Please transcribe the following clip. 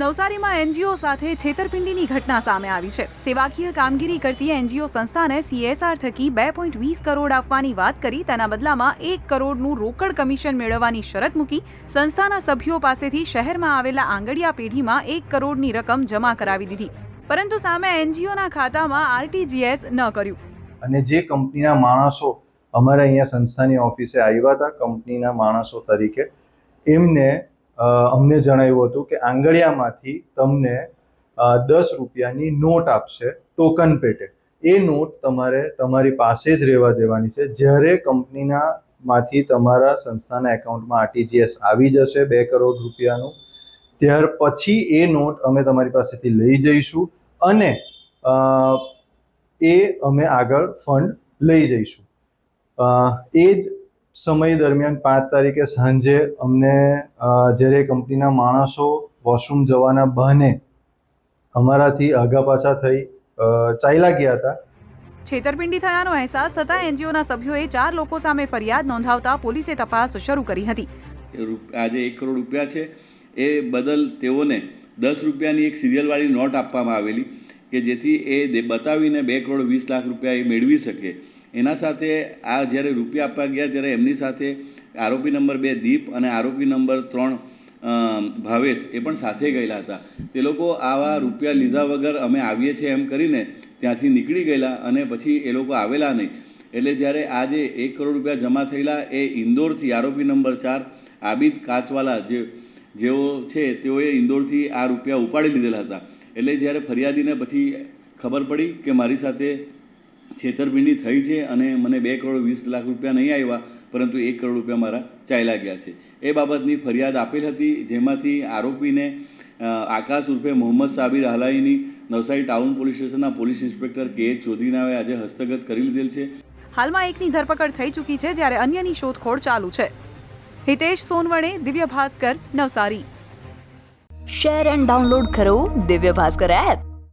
નવસારીમાં એનજીઓ સાથે છેતરપિંડીની ઘટના સામે આવી છે. સેવાકીય કામગીરી કરતી એનજીઓ સંસ્થાને સીએસઆર થકી બે પોઈન્ટ વીસ કરોડ આપવાની વાત કરી. તેના બદલામાં એક કરોડનું રોકડ કમિશન મેળવવાની શરત મૂકી સંસ્થાના સભ્યો પાસેથી શહેરમાં આવેલા આંગડિયા પેઢીમાં એક કરોડની રકમ જમા કરાવી દીધી. પરંતુ સામે એનજીઓના ખાતામાં આરટીજીએસ ન કર્યું. અને જે કંપનીના માણસો અમારા અહીંયા સંસ્થાની ઓફિસે આવ્યા હતા, કંપનીના માણસો તરીકે, એમને અમને જણાવ્યું હતું કે આંગળિયામાંથી તમને દસ રૂપિયાની નોટ આપશે ટોકન પેટે. એ નોટ તમારે તમારી પાસે જ રહેવા દેવાની છે. જ્યારે કંપનીના માંથી તમારા સંસ્થાના એકાઉન્ટમાં આરટીજીએસ આવી જશે બે કરોડ રૂપિયાનું, ત્યાર પછી એ નોટ અમે તમારી પાસેથી લઈ જઈશું અને એ અમે આગળ ફંડ લઈ જઈશું. એ જ સમય દરમિયાન પાંચ તારીખે સાંજે અમને જ્યારે કંપનીના માણસો વોશરૂમ જવાના બહાને અમારાથી આગા પાછા થઈ ચાલ્યા ગયા હતા. છેતરપિંડી થયાનો અહેસાસ થતાં એનજીઓના સભ્યોએ ચાર લોકો સામે ફરિયાદ નોંધાવતા પોલીસે તપાસ શરૂ કરી હતી. આજે એક કરોડ રૂપિયા છે. એ બદલ તેઓને દસ રૂપિયાની એક સિરિયલવાળી નોટ આપવામાં આવેલી કે જેથી એ દે- બતાવીને બે કરોડ વીસ લાખ રૂપિયા એ મેળવી શકે. એના સાથે આ જ્યારે રૂપિયા આપવા ગયા ત્યારે એમની સાથે આરોપી નંબર બે દીપ અને આરોપી નંબર ત્રણ ભાવેશ એ પણ સાથે ગયેલા હતા. તે લોકો આવા રૂપિયા લીધા વગર અમે આવીએ છીએ એમ કરીને ત્યાંથી નીકળી ગયેલા અને પછી એ લોકો આવેલા નહીં. એટલે જ્યારે આજે એક કરોડ રૂપિયા જમા થયેલા એ ઇન્દોરથી આરોપી નંબર ચાર, આબિદ કાચવાલા જે, જેઓ છે તેઓએ ઇન્દોરથી આ રૂપિયા ઉપાડી લીધેલા હતા. એટલે જ્યારે ફરિયાદીને પછી ખબર પડી કે મારી સાથે છેતરપિંડી થઈ છે અને મને બે કરોડ વીસ લાખ રૂપિયા નહીં આવ્યા પરંતુ એક કરોડ રૂપિયા મારા ચાલ્યા ગયા છે. એ બાબતની ફરિયાદ આપેલ હતી જેમાંથી આરોપીને આકાશ ઉર્ફે મોહમ્મદ સાબિર હલાઈની નવસારી ટાઉન પોલીસ સ્ટેશનના પોલીસ ઇન્સ્પેક્ટર કે એચ ચૌધરીનાએ આજે હસ્તગત કરી લીધેલ છે. હાલમાં એકની ધરપકડ થઈ ચૂકી છે જ્યારે અન્યની શોધખોળ ચાલુ છે. Hitesh Sonawane Divya Bhaskar Navsari. Share and download કરો દિવ્ય ભાસ્કર એપ.